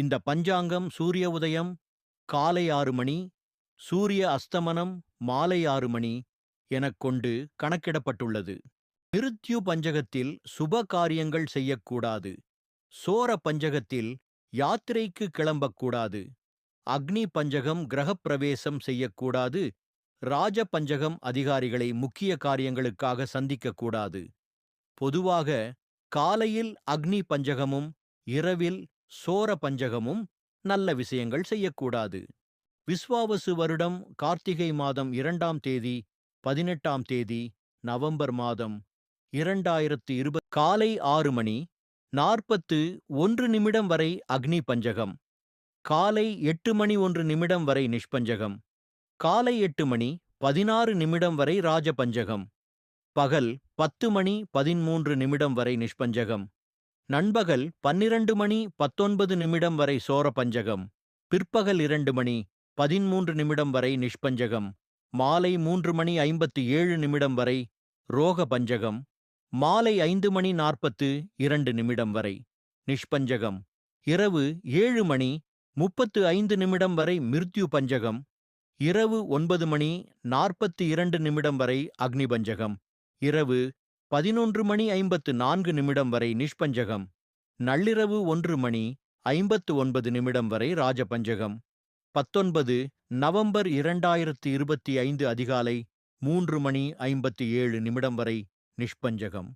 இந்த பஞ்சாங்கம் சூரிய உதயம் காலை ஆறு மணி சூரிய அஸ்தமனம் மாலை ஆறு மணி எனக் கொண்டு கணக்கிடப்பட்டுள்ளது. மிருத்யு பஞ்சகத்தில் சுப காரியங்கள் செய்யக்கூடாது. சோர பஞ்சகத்தில் யாத்திரைக்கு கிளம்பக்கூடாது. அக்னி பஞ்சகம் கிரகப்பிரவேசம் செய்யக்கூடாது. ராஜ பஞ்சகம் அதிகாரிகளை முக்கிய காரியங்களுக்காக சந்திக்கக்கூடாது. பொதுவாக காலையில் அக்னி பஞ்சகமும் இரவில் சோர பஞ்சகமும் நல்ல விஷயங்கள் செய்யக்கூடாது. விஸ்வாவசு வருடம் கார்த்திகை மாதம் இரண்டாம் தேதி பதினெட்டாம் தேதி நவம்பர் மாதம் இரண்டாயிரத்து இருபது காலை ஆறு மணி நாற்பத்து ஒன்று நிமிடம் வரை அக்னி பஞ்சகம் காலை எட்டு மணி ஒன்று நிமிடம் வரை நிஷ்பஞ்சகம் காலை எட்டு மணி பதினாறு நிமிடம் வரை ராஜபஞ்சகம் பகல் பத்து மணி பதிமூன்று நிமிடம் வரை நிஷ்பஞ்சகம். நண்பகல் பன்னிரண்டு மணி பத்தொன்பது நிமிடம் வரை சோர பஞ்சகம் பிற்பகல் இரண்டு மணி பதிமூன்று நிமிடம் வரை நிஷ்பஞ்சகம் மாலை மூன்று மணி ஐம்பத்து ஏழு நிமிடம் வரை ரோக பஞ்சகம் மாலை ஐந்து மணி நாற்பத்து இரண்டு நிமிடம் வரை நிஷ்பஞ்சகம் இரவு ஏழு மணி முப்பத்து ஐந்து நிமிடம் வரை மிருத்யு பஞ்சகம் இரவு ஒன்பது மணி நாற்பத்தி இரண்டு நிமிடம் வரை அக்னி பஞ்சகம் இரவு பதினொன்று மணி ஐம்பத்து நான்கு நிமிடம் வரை நிஷ்பஞ்சகம் நள்ளிரவு ஒன்று மணி ஐம்பத்து ஒன்பது நிமிடம் வரை ராஜபஞ்சகம் பத்தொன்பது நவம்பர் இரண்டாயிரத்து இருபத்தி ஐந்து அதிகாலை மூன்று மணி ஐம்பத்தி ஏழு நிமிடம் வரை நிஷ்பஞ்சகம்.